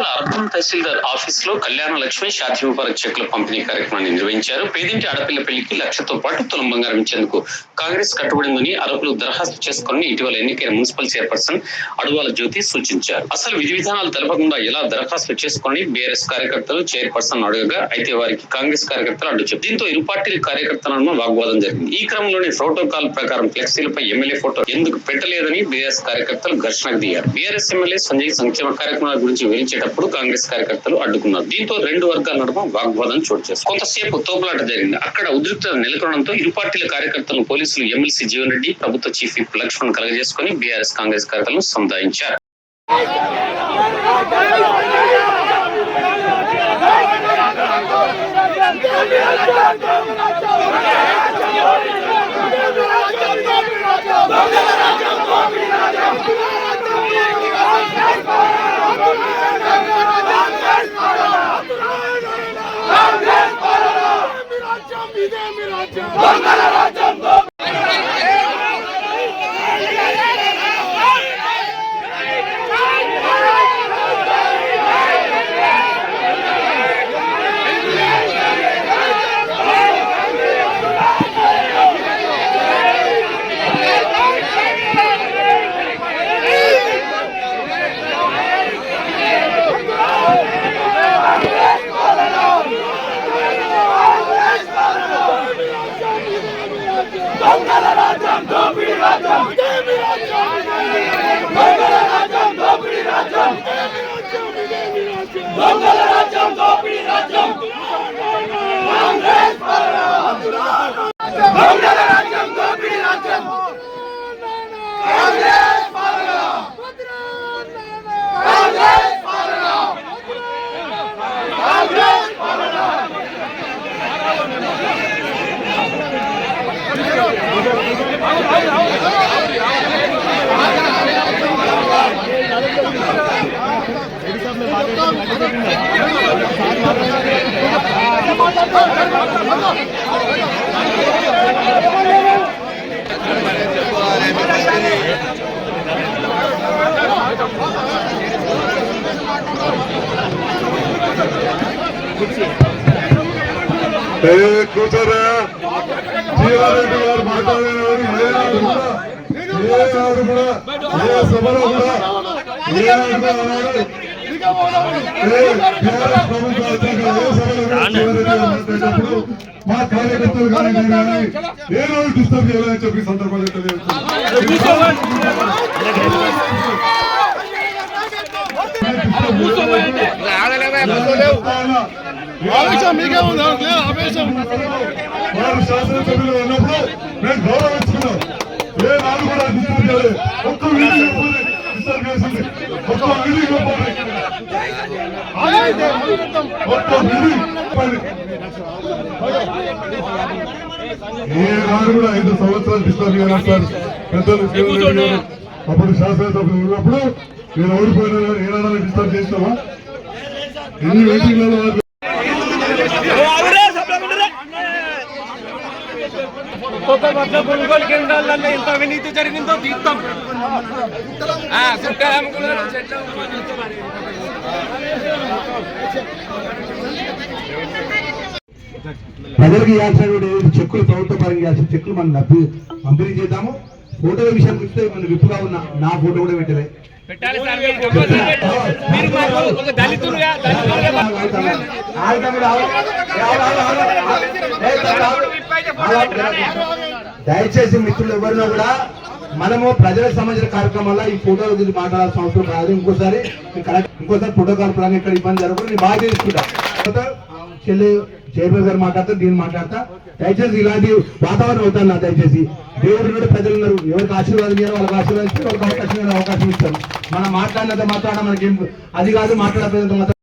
Jagtial urban తహసీల్దార్ ఆఫీస్లో కళ్యాణ లక్ష్మి షాది ముబారక్ చెక్ల పంపిణీ కార్యక్రమాన్ని నిర్వహించారు. పేదింటి ఆడపిల్ల పెళ్ళికి లక్షతో పాటు తులం బంగారం ఇచ్చేందుకు కాంగ్రెస్ కట్టుబడిందని అరకులు దరఖాస్తు చేసుకుని ఇటీవల ఎన్నికైన మున్సిపల్ చైర్పర్సన్ అడవాల జ్యోతి సూచించారు. అసలు విధి విధానాలు తెలపకుండా ఎలా దరఖాస్తు చేసుకుని బీఆర్ఎస్ కార్యకర్తలు చైర్పర్సన్ అడగగా అయితే వారికి కాంగ్రెస్ కార్యకర్తలు అడ్డు చెప్పారు. దీంతో ఇరు పార్టీల కార్యకర్తలను వాగ్వాదం జరిగింది. ఈ క్రమంలోనే ప్రోటోకాల్ ప్రకారం ఫ్లెక్సీలపై ఎమ్మెల్యే ఫోటో ఎందుకు పెట్టలేదని బీఆర్ఎస్ కార్యకర్తలు ఘర్షణకు దిగారు. బీఆర్ఎస్ ఎమ్మెల్యే సంజయ్ సంక్షేమ కార్యక్రమాల గురించి వివరించేటప్పుడు కాంగ్రెస్ కార్యకర్తలు అడ్డుకున్నారు. దీంతో రెండు వర్గాల నడుమ వాగ్వాదం చోటు చేసుకుంది. కొంతసేపు తోపులాట జరిగింది. అక్కడ ఉద్రిక్త నెలకొనడంతో ఇరు పార్టీల కార్యకర్తలను పోలీసులు ఎమ్మెల్సీ జీవన్ రెడ్డి ప్రభుత్వ చీఫ్ విప్ లక్ష్మణ్ కలగజేసుకుని బీఆర్ఎస్ కాంగ్రెస్ కార్యకర్తలను సముదాయించారు. కూర్చోరా జీవారెడ్డి గారు మాట్లాడేవారు కూడా ఏ నాడు కూడా ఏ సభలో కూడా ఏ నాడు కూడా మా కార్యకర్తలు కానీ నేను కానీ ఏ రోజు డిస్టర్బ్ చేయాలని చెప్పి సందర్భంగా ఆవేశం మీకే ఉంది లేదు ఆవేశం వారు శాసనసభ్యులు ఉన్నప్పుడు మేము గౌరవించుకున్నాం ఏ నాలుగు కూడా డిస్టర్బ్ చేయలేదు ఒక్క వీడియో డిస్టర్బ్ చేసింది ఒక్క వీడియో చెప్పండి ఒక్క వీడియో చెప్పండి ఏ నాడు కూడా ఐదు సంవత్సరాలు డిస్టర్బ్ చేయాలి సార్ పెద్దలు అప్పుడు శాసనసభ ఉన్నప్పుడు నేను ఓడిపోయినా ఏడాది డిస్టర్బ్ చేస్తావా ఎన్ని మీటింగ్లలో కొనుగోలు కేంద్రాలలో ఎంత అవినీతి జరిగిందో ప్రజలకు ఇవ్వాల్సినటువంటి చెక్కులు ప్రభుత్వ పరంగా ఇవ్వాల్సిన చెక్కులు మనం పంపిణీ చేద్దాము. ఫోటోల విషయం చూస్తే మన విప్పుగా ఉన్న నా ఫోటో కూడా పెట్టలే. పెట్టాలి సార్ మీరు మాకు ఒక దళితులుగా దళితులుగా దయచేసి మిత్రులు ఎవరినో కూడా మనము ప్రజలకు సంబంధించిన కార్యక్రమాల్లో ఈ ఫోటో గురించి మాట్లాడాల్సిన అవసరం కాదు ఇంకోసారి ఇంకోసారి ప్రోటోకాల్ పరంగా ఇక్కడ ఇబ్బంది జరగకుండా నేను బాగా తీసుకుంటా. చెల్లి చైర్మన్ గారు మాట్లాడతా దీన్ని మాట్లాడతా. దయచేసి ఇలాంటి వాతావరణం అవుతాను నా దయచేసి? దేవుడు నుండి ప్రజలు ఉన్నారు ఎవరికి ఆశీర్వాదం చేయాలి వాళ్ళకి ఆశీర్వాదం ఇస్తే వాళ్ళకి అవకాశం అవకాశం ఇస్తాను మనం మాట్లాడినంత మాట్లాడడం మనకి అది కాదు మాట్లాడకపోయినంత మాత్రం